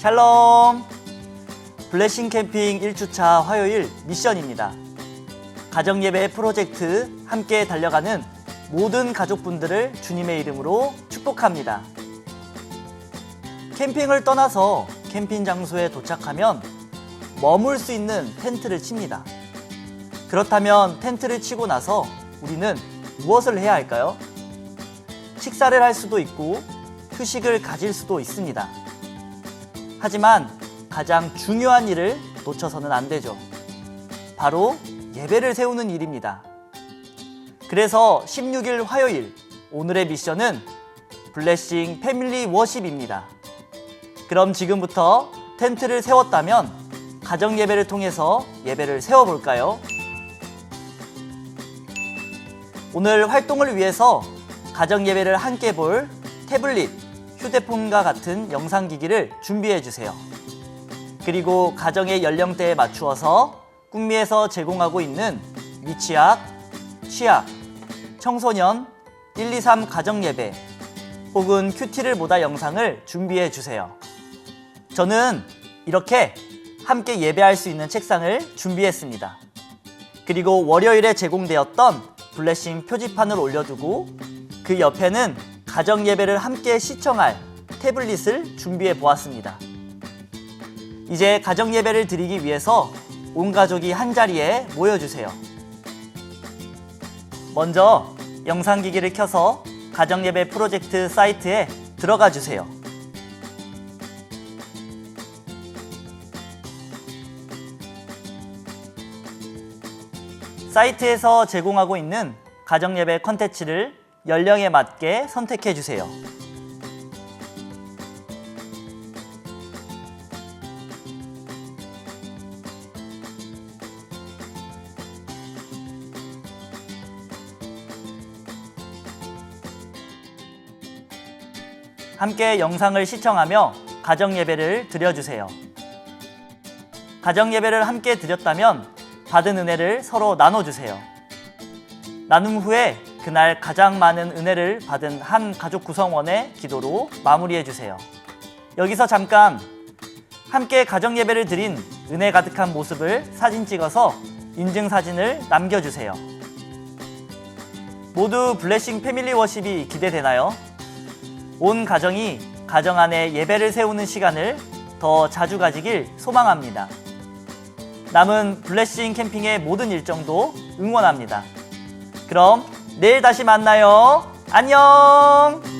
샬롬! 블레싱 캠핑 1주차 화요일 미션입니다. 가정예배 프로젝트 함께 달려가는 모든 가족분들을 주님의 이름으로 축복합니다. 캠핑을 떠나서 캠핑 장소에 도착하면 머물 수 있는 텐트를 칩니다. 그렇다면 텐트를 치고 나서 우리는 무엇을 해야 할까요? 식사를 할 수도 있고 휴식을 가질 수도 있습니다. 하지만 가장 중요한 일을 놓쳐서는 안 되죠. 바로 예배를 세우는 일입니다. 그래서 16일 화요일 오늘의 미션은 블레싱 패밀리 워십입니다. 그럼 지금부터 텐트를 세웠다면 가정 예배를 통해서 예배를 세워 볼까요? 오늘 활동을 위해서 가정 예배를 함께 볼 태블릿, 휴대폰과 같은 영상 기기를 준비해 주세요. 그리고 가정의 연령대에 맞추어서 꿈미에서 제공하고 있는 미취학, 취학, 청소년, 1, 2, 3 가정 예배 혹은 큐티를 보다 영상을 준비해 주세요. 저는 이렇게 함께 예배할 수 있는 책상을 준비했습니다. 그리고 월요일에 제공되었던 블레싱 표지판을 올려두고 그 옆에는 가정 예배를 함께 시청할 태블릿을 준비해 보았습니다. 이제 가정 예배를 드리기 위해서 온 가족이 한 자리에 모여 주세요. 먼저 영상 기기를 켜서 가정 예배 프로젝트 사이트에 들어가 주세요. 사이트에서 제공하고 있는 가정예배 컨텐츠를 연령에 맞게 선택해 주세요. 함께 영상을 시청하며 가정 예배를 드려주세요. 가정 예배를 함께 드렸다면 받은 은혜를 서로 나눠주세요. 나눔 후에 그날 가장 많은 은혜를 받은 한 가족 구성원의 기도로 마무리해 주세요. 여기서 잠깐 함께 가정 예배를 드린 은혜 가득한 모습을 사진 찍어서 인증 사진을 남겨 주세요. 모두 블레싱 패밀리 워십이 기대되나요? 온 가정이 가정 안에 예배를 세우는 시간을 더 자주 가지길 소망합니다. 남은 블레싱 캠핑의 모든 일정도 응원합니다. 그럼 내일 다시 만나요. 안녕!